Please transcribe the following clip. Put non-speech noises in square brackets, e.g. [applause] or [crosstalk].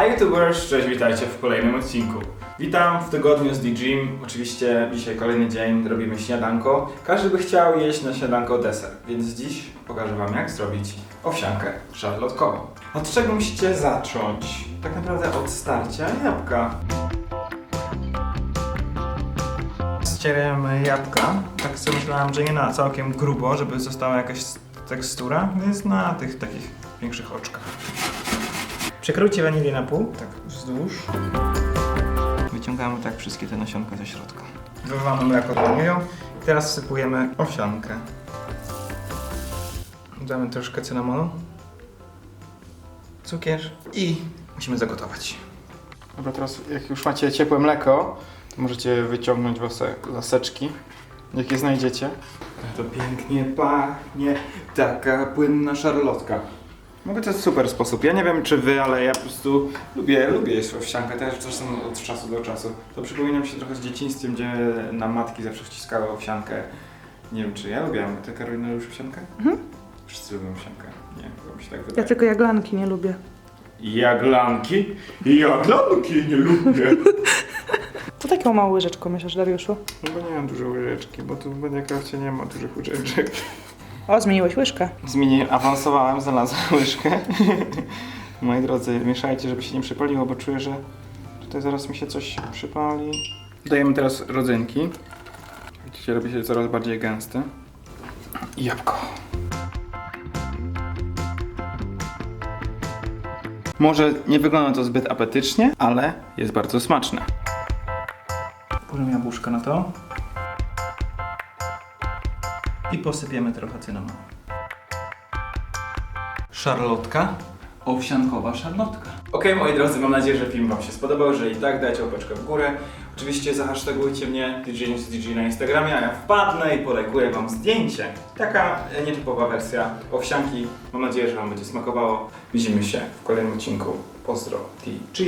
Hi YouTubers, cześć, witajcie w kolejnym odcinku. Witam w tygodniu z DJim. Oczywiście dzisiaj kolejny dzień, robimy śniadanko. Każdy by chciał jeść na śniadanko deser, więc dziś pokażę wam jak zrobić owsiankę szarlotkową. Od czego musicie zacząć? Tak naprawdę od starcia jabłka. Ścieramy jabłka. Tak sobie myślałem, że nie na całkiem grubo, żeby została jakaś tekstura, więc na tych takich większych oczkach. Przekrójcie wanilię na pół, tak wzdłuż. Wyciągamy tak wszystkie te nasionka ze środka. Wywamy mleko wanilią. I teraz wsypujemy owsiankę. Damy troszkę cynamonu. Cukier. I musimy zagotować. Dobra, teraz jak już macie ciepłe mleko, to możecie wyciągnąć wase- laseczki. Jak je znajdziecie. To pięknie pachnie. Taka płynna szarlotka. Mogę to jest super sposób. Ja nie wiem czy wy, ale ja po prostu lubię, lubię jeść owsiankę też czasem od czasu do czasu. To przypomina mi się trochę z dzieciństwem, gdzie na matki zawsze wciskały owsiankę. Nie wiem czy ja lubiłam. Ty Karolina lubisz owsiankę? Mhm. Wszyscy lubią owsiankę. Nie, chyba mi się tak Ja wydaje. tylko jaglanki nie lubię. Jaglanki? Jaglanki nie lubię. To taką małą łyżeczką myślisz, Dariuszu? No bo nie mam dużej łyżeczki, bo tu w Mediacrafcie nie ma dużych łyżeczek. O, zmieniłeś łyżkę. Zmieniłem, awansowałem, znalazłem [laughs] łyżkę. Moi drodzy, mieszajcie, żeby się nie przypaliło, bo czuję, że tutaj zaraz mi się coś przypali. Dajemy teraz rodzynki. Widzicie, robi się coraz bardziej gęsty. I jabłko. Może nie wygląda to zbyt apetycznie, ale jest bardzo smaczne. Położymy jabłuszka na to. I posypiemy trochę cynamonu. Szarlotka. Owsiankowa szarlotka. Ok, moi drodzy, mam nadzieję, że film Wam się spodobał. Jeżeli tak, dajcie łapeczkę w górę. Oczywiście zahashtagujcie mnie DJ DJ na Instagramie, a ja wpadnę i polajkuję Wam zdjęcie. Taka nietypowa wersja owsianki. Mam nadzieję, że Wam będzie smakowało. Widzimy się w kolejnym odcinku. Pozdro DJ.